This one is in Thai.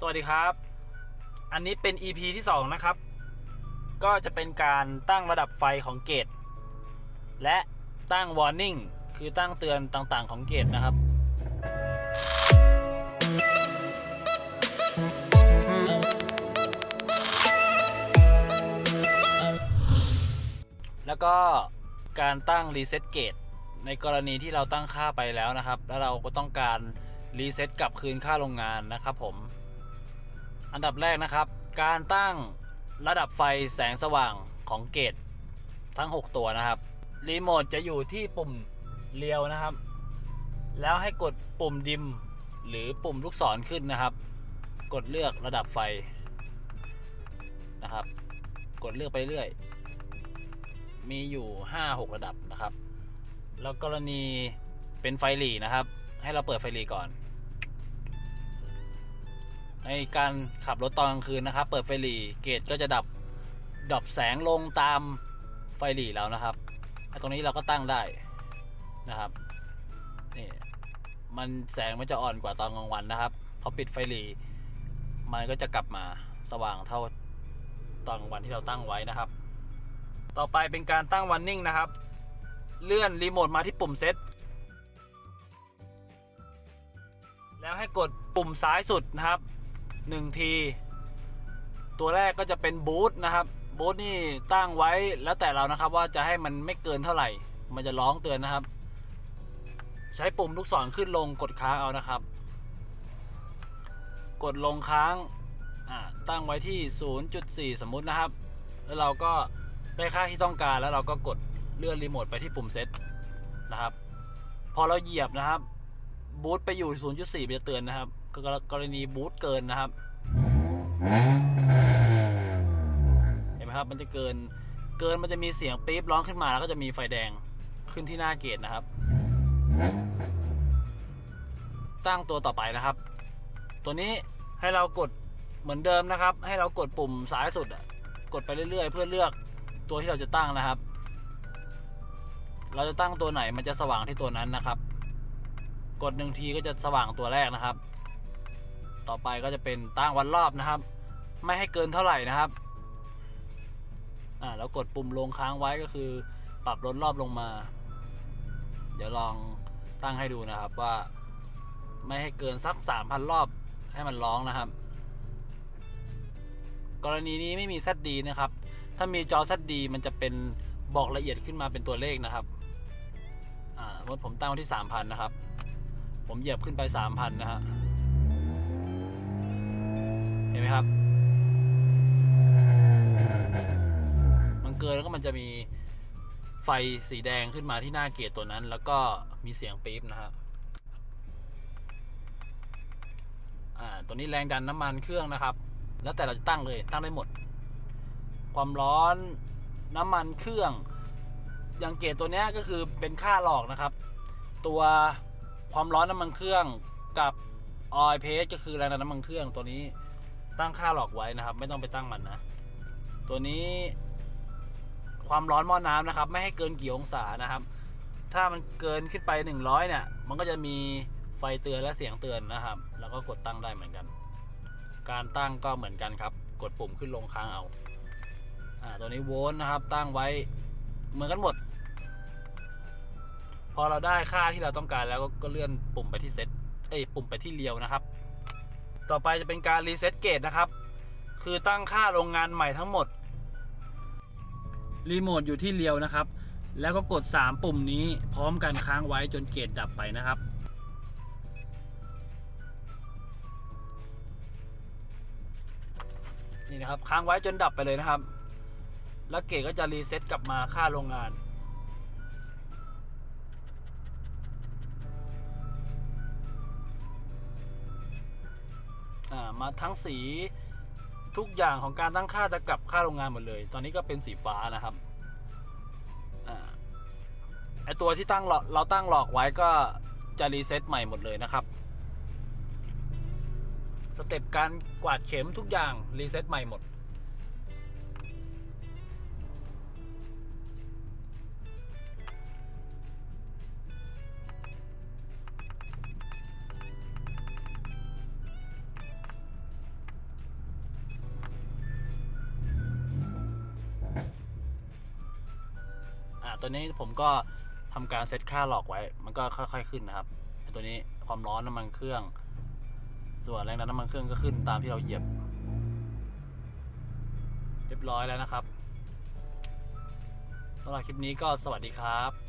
สวัสดีครับ อันนี้เป็น EP ที่ 2 นะครับ ก็จะเป็นการตั้งระดับไฟของเกต และตั้ง warning คือตั้งเตือนต่างๆของเกตนะครับ แล้วก็การตั้ง reset gate ในกรณีที่เราตั้งค่าไปแล้วนะครับ แล้วเราก็ต้องการรีเซ็ตกลับคืนค่าโรงงานนะครับผม อันดับแรกนะครับ การตั้งระดับไฟแสงสว่างของเกตทั้ง 6 ตัวนะครับ รีโมทจะอยู่ที่ปุ่มเลียวนะครับ แล้วให้กดปุ่มดิม หรือปุ่มลูกศรขึ้นนะครับ กดเลือกระดับไฟนะครับ กดเลือกไปเรื่อย มีอยู่ 5-6 ระดับนะครับ แล้วกรณีเป็นไฟหลีนะครับ ให้เราเปิดไฟหลีก่อน ในการขับรถตอนกลางคืนนะครับ เปิดไฟหลีเกจก็จะดับดับแสงลงตามไฟหลีแล้วนะครับตรงนี้เราก็ตั้งได้นะครับนี่มันแสงมันจะอ่อนกว่าตอนกลางวันนะครับพอปิดไฟหลีมันก็จะกลับมาสว่างเท่าตอนกลางวันที่เราตั้งไว้นะครับ ต่อไปเป็นการตั้งวันนิ่งนะครับ เลื่อนรีโมทมาที่ปุ่มเซตแล้วให้กดปุ่มซ้ายสุดนะครับ 1 ที ตัวแรกก็จะเป็นบูทนะครับบูทนี่ตั้งไว้แล้วแต่เรานะครับว่าจะให้มันไม่เกินเท่าไหร่ มันจะร้องเตือนนะครับ ใช้ปุ่มลูกศรขึ้นลงกดค้างเอานะครับ กดลงค้างตั้งไว้ที่ 0.4 สมมุตินะครับ แล้วเราก็ได้ค่าที่ต้องการแล้วเราก็กดเลื่อนรีโมทไปที่ปุ่มเซตนะครับ พอเราเหยียบนะครับ บูตไปอยู่ 0.4มันจะเตือนนะครับ กรกรณีบูตเกินนะครับ เห็นไหมครับ มันจะเกิน เกินมันจะมีเสียงปี๊บร้องขึ้นมาแล้วก็จะมีไฟแดงขึ้นที่หน้าเกตนะครับ ตั้งตัวต่อไปนะครับ ตัวนี้ให้เรากดเหมือนเดิมนะครับ ให้เรากดปุ่มซ้ายสุดกดไปเรื่อยๆ เพื่อเลือกตัวที่เราจะตั้งนะครับ เราจะตั้งตัวไหนมันจะสว่างที่ตัวนั้นนะครับ กดหนึ่งทีก็จะสว่างตัวแรกนะครับ ต่อไปก็จะเป็นตั้งวันรอบนะครับ ไม่ให้เกินเท่าไหร่นะครับอ่าแล้วกดปุ่มลงค้างไว้ก็คือ ปรับลดรอบลงมา เดี๋ยวลองตั้งให้ดูนะครับว่า ไม่ให้เกินสักสามพันรอบให้มันร้องนะครับ กรณีนี้ไม่มี ZD นะครับ ถ้ามีจอ ZD มันจะเป็นบอกละเอียดขึ้นมาเป็นตัวเลขนะครับอ่าสมมติผมตั้งไว้ที่สามพันนะครับ ผมเหยียบขึ้นไปสามพันนะฮะ เห็นไหมครับ มันเกินแล้วก็มันจะมีไฟสีแดงขึ้นมาที่หน้าเกียร์ตัวนั้น แล้วก็มีเสียงปี๊บนะฮะอ่าตัวนี้แรงดันน้ำมันเครื่องนะครับ แล้วแต่เราจะตั้งเลยตั้งได้หมด ความร้อนน้ำมันเครื่องอย่างเกจตัวนี้ก็คือเป็นค่าหลอกนะครับ ตัวความร้อนน้ำมันเครื่องกับออยเพสก็คือแรงดันน้ำมันเครื่องตัวนี้ ตั้งค่าหลอกไว้นะครับ ไม่ต้องไปตั้งมันนะ ตัวนี้ความร้อนหม้อน้ำนะครับ ไม่ให้เกินกี่องศานะครับ ถ้ามันเกินขึ้นไป 100 เนี่ย มันก็จะมีไฟเตือนและเสียงเตือนนะครับ แล้วก็กดตั้งได้เหมือนกัน การตั้งก็เหมือนกันครับ กดปุ่มขึ้นลงค้างเอาอ่าตัวนี้โวลต์นะครับ ตั้งไว้เหมือนกันหมด พอเราได้ค่าที่เราต้องการแล้วก็กเลื่อนปุ่มไปที่เซตเอ้ยปุ่มไปที่เรียวนะครับ ต่อไปจะเป็นการรีเซ็ตเกตนะครับ คือตั้งค่าโรงงานใหม่ทั้งหมด รีโมทอยู่ที่เรียวนะครับ แล้วก็กด 3 ปุ่มนี้พร้อมกันค้างไว้จนเกตดับไปนะครับ นี่นะครับค้างไว้จนดับไปเลยนะครับ แล้วเกตก็จะรีเซ็ตกลับมาค่าโรงงาน มาทั้งสีทุกอย่างของการตั้งค่าจะกลับค่าโรงงานหมดเลย ตอนนี้ก็เป็นสีฟ้านะครับอไอตัวที่ตั้งเราตั้งหลอกไว้ก็จะรีเซ็ตใหม่หมดเลยนะครับ สเต็ปการกวาดเข็มทุกอย่างรีเซ็ตใหม่หมด ตัวนี้ผมก็ทำการเซตค่าหลอกไว้ มันก็ค่อย ๆขึ้นนะครับตัวนี้ความร้อนน้ำมันเครื่อง ส่วนแรงดันน้ำมันเครื่องก็ขึ้นตามที่เราเหยียบ เรียบร้อยแล้วนะครับสำหรับคลิปนี้ก็สวัสดีครับ